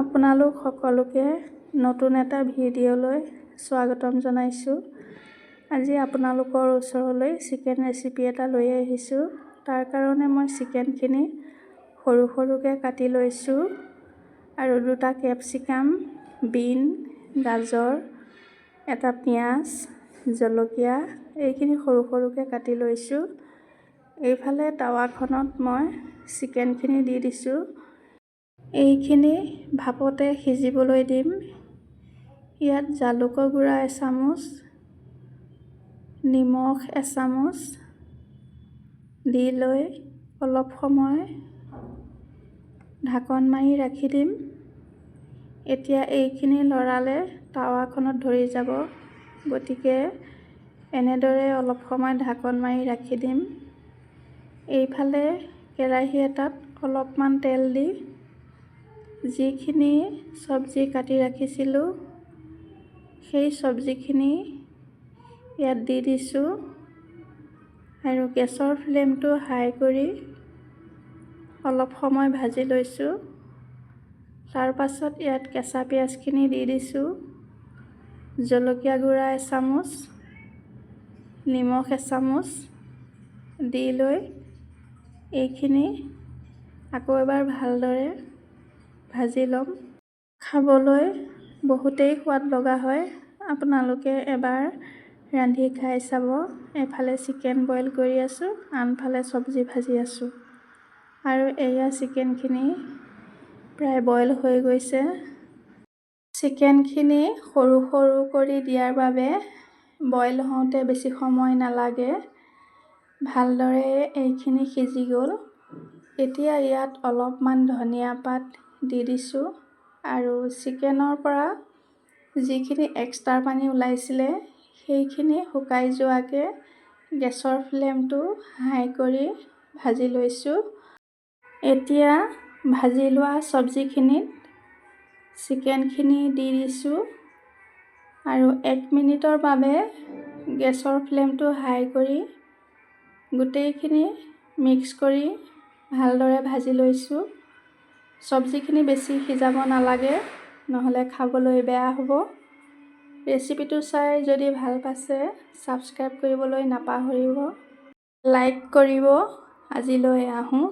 আপোনালোক সকলোকে নতুন এটা ভিডিঅ'লৈ স্বাগতম জনাইছোঁ। আজি আপোনালোকৰ ওচৰলৈ চিকেন ৰেচিপি এটা লৈ আহিছোঁ। তাৰ কাৰণে মই চিকেনখিনি সৰু সৰুকৈ কাটি লৈছোঁ আৰু দুটা কেপচিকাম বিন গাজৰ এটা পিঁয়াজ জলকীয়া এইখিনি সৰু সৰুকৈ কাটি লৈছোঁ। এইফালে টাৱাখনত মই চিকেনখিনি দি দিছোঁ। এইখিনি ভাপতে সিজিবলৈ দিম। ইয়াত জালুকৰ গুড়া এচামুচ নিমখ এচামুচ দি লৈ অলপ সময় ঢাকন মাৰি ৰাখি দিম। এতিয়া এইখিনি লৰালে টাৱাখনত ধৰি যাব। গতিকে এনেদৰে অলপ সময় ঢাকন মাৰি ৰাখি দিম। এইফালে কেৰাহী এটাত অলপমান তেল দি যিখিনি চব্জি কাটি ৰাখিছিলোঁ সেই চব্জিখিনি ইয়াত দি দিছোঁ আৰু গেছৰ ফ্লেমটো হাই কৰি অলপ সময় ভাজি লৈছোঁ। তাৰ পাছত ইয়াত কেঁচা পিঁয়াজখিনি দি দিছোঁ জলকীয়া গুড়া এচামুচ নিমখ এচামুচ দি লৈ এইখিনি আকৌ এবাৰ ভালদৰে ভাজি ল'ম। খাবলৈ বহুতেই সোৱাদ লগা হয়। আপোনালোকে এবাৰ ৰান্ধি খাই চাব। এফালে চিকেন বইল কৰি আছোঁ আনফালে চব্জি ভাজি আছোঁ। আৰু এয়া চিকেনখিনি প্ৰায় বইল হৈ গৈছে। চিকেনখিনি সৰু সৰু কৰি দিয়াৰ বাবে বইল হওঁতে বেছি সময় নালাগে। ভালদৰে এইখিনি সিজি গ'ল। এতিয়া ইয়াত অলপমান ধনিয়া পাত দি দিছোঁ। আৰু চিকেনৰ পৰা যিখিনি এক্সট্ৰা পানী ওলাইছিলে সেইখিনি শুকাই যোৱাকৈ গেছৰ ফ্লেমটো হাই কৰি ভাজি লৈছোঁ। এতিয়া ভাজি লোৱা চব্জিখিনিত চিকেনখিনি দি দিছোঁ। আৰু এক মিনিটৰ বাবে গেছৰ ফ্লেমটো হাই কৰি গোটেইখিনি মিক্স কৰি ভালদৰে ভাজি লৈছোঁ। চব্জিখিনি বেছি সিজাব নালাগে নহ'লে খাবলৈ বেয়া হ'ব। ৰেচিপিটো চাই যদি ভাল পাইছে ছাবস্ক্ৰাইব কৰিবলৈ নাপাহৰিব। লাইক কৰিব। আজিলৈ আহোঁ।